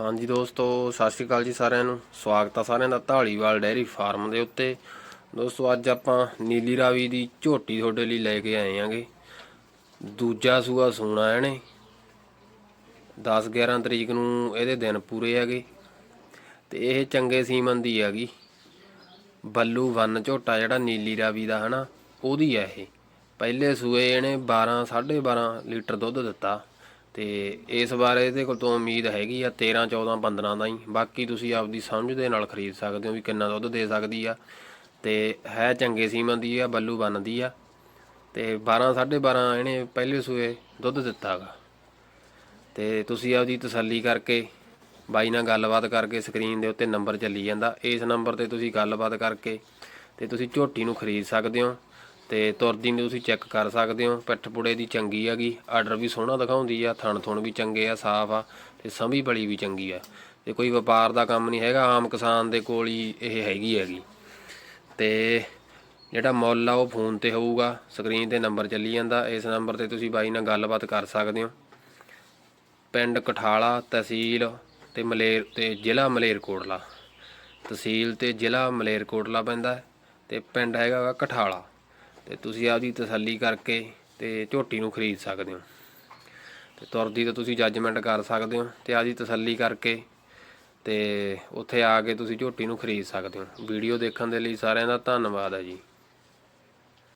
ਹਾਂਜੀ ਦੋਸਤੋ, ਸਤਿ ਸ਼੍ਰੀ ਅਕਾਲ ਜੀ ਸਾਰਿਆਂ ਨੂੰ। ਸਵਾਗਤ ਆ ਸਾਰਿਆਂ ਦਾ ਢਾਲੀਵਾਲ ਡੈਰੀ ਫਾਰਮ ਦੇ ਉੱਤੇ। ਦੋਸਤੋ, ਅੱਜ ਆਪਾਂ ਨੀਲੀ ਰਾਵੀ ਦੀ ਝੋਟੀ ਤੁਹਾਡੇ ਲਈ ਲੈ ਕੇ ਆਏ ਆਂਗੇ। ਦੂਜਾ ਸੂਆ ਸੂਣਾ ਇਹਨੇ। 10 11 ਤਰੀਕ ਨੂੰ ਇਹਦੇ ਦਿਨ ਪੂਰੇ ਹੈਗੇ। ਤੇ ਇਹ ਚੰਗੇ ਸੀਮਨ ਦੀ ਹੈਗੀ। ਬੱਲੂ ਵਨ ਝੋਟਾ ਜਿਹੜਾ ਨੀਲੀ ਰਾਵੀ ਦਾ ਹਨਾ, ਉਹਦੀ ਹੈ ਇਹ। ਪਹਿਲੇ ਸੂਏ ਇਹਨੇ 12 12.5 ਲੀਟਰ ਦੁੱਧ ਦਿੱਤਾ। ਤੇ ਇਸ ਬਾਰੇ ਇਹਦੇ ਕੋਲ ਤੋਂ ਉਮੀਦ ਹੈਗੀ ਆ 13 14 15 ਦਾ ਹੀ ਬਾਕੀ ਤੁਸੀਂ ਆਪਦੀ ਸਮਝ ਦੇ ਨਾਲ ਖਰੀਦ ਸਕਦੇ ਹੋ ਵੀ ਕਿੰਨਾ ਦੁੱਧ ਦੇ ਸਕਦੀ ਆ। ਤੇ ਹੈ ਚੰਗੇ ਸੀਮਨ ਦੀ ਆ, ਬੱਲੂ ਬਣਦੀ ਆ। ਤੇ 12 12.5 ਇਹਨੇ ਪਹਿਲੇ ਸੂਏ ਦੁੱਧ ਦਿੱਤਾਗਾ ਤੇ ਤੁਸੀਂ ਆਪਦੀ ਤਸੱਲੀ ਕਰਕੇ ਬਾਈ ਨਾਲ ਗੱਲਬਾਤ ਕਰਕੇ ਸਕਰੀਨ ਦੇ ਉੱਤੇ ਨੰਬਰ ਚੱਲੀ ਜਾਂਦਾ। ਇਸ ਨੰਬਰ ਤੇ ਤੁਸੀਂ ਗੱਲਬਾਤ ਕਰਕੇ ਤੇ ਤੁਸੀਂ ਝੋਟੀ ਨੂੰ ਖਰੀਦ ਸਕਦੇ ਹੋ। ਤੇ ਤੁਰਦੀ ਨੂੰ ਤੁਸੀਂ ਚੈੱਕ ਕਰ ਸਕਦੇ ਹੋ, ਪਿੱਠ ਪੁੜੇ ਦੀ ਚੰਗੀ ਹੈਗੀ ਆਰਡਰ ਵੀ ਸੋਹਣਾ ਦਿਖਾਉਂਦੀ ਆ, ਥਣ ਥੁਣ ਵੀ ਚੰਗੇ ਆ, ਸਾਫ਼ ਆ, ਤੇ ਸੰਭੀ ਬਲੀ ਵੀ ਚੰਗੀ ਆ। ਤੇ ਕੋਈ ਵਪਾਰ ਦਾ ਕੰਮ ਨਹੀਂ ਹੈਗਾ, ਆਮ ਕਿਸਾਨ ਦੇ ਕੋਲ ਹੀ ਇਹ ਹੈਗੀ ਹੈਗੀ। ਤੇ ਜਿਹੜਾ ਮੁੱਲ ਆ ਉਹ ਫੋਨ ਤੇ ਹੋਊਗਾ, ਸਕਰੀਨ ਤੇ ਨੰਬਰ ਚੱਲੀ ਜਾਂਦਾ, ਇਸ ਨੰਬਰ ਤੇ ਤੁਸੀਂ ਬਾਈ ਨਾਲ ਗੱਲਬਾਤ ਕਰ ਸਕਦੇ ਹੋ। ਪਿੰਡ ਕਠਾਲਾ ਤਹਿਸੀਲ ਤੇ ਮਲੇਰ, ਤੇ ਜ਼ਿਲ੍ਹਾ ਮਲੇਰਕੋਟਲਾ। ਤਹਿਸੀਲ ਤੇ ਜ਼ਿਲ੍ਹਾ ਮਲੇਰਕੋਟਲਾ ਪੈਂਦਾ ਹੈ, ਤੇ ਪਿੰਡ ਹੈਗਾ ਗਾ ਕਠਾਲਾ। ਤੇ ਤੁਸੀਂ ਆਪਦੀ ਤਸੱਲੀ ਕਰਕੇ ਤੇ ਝੋਟੀ ਨੂੰ ਖਰੀਦ ਸਕਦੇ ਹੋ। ਤੇ ਤੁਰਦੀ ਤਾਂ ਤੁਸੀਂ ਜੱਜਮੈਂਟ ਕਰ ਸਕਦੇ ਹੋ ਤੇ ਆਪਦੀ ਤਸੱਲੀ ਕਰਕੇ ਤੇ ਉੱਥੇ ਆ ਕੇ ਤੁਸੀਂ ਝੋਟੀ ਨੂੰ ਖਰੀਦ ਸਕਦੇ ਹੋ। ਵੀਡੀਓ ਦੇਖਣ ਦੇ ਲਈ ਸਾਰਿਆਂ ਦਾ ਧੰਨਵਾਦ ਹੈ ਜੀ।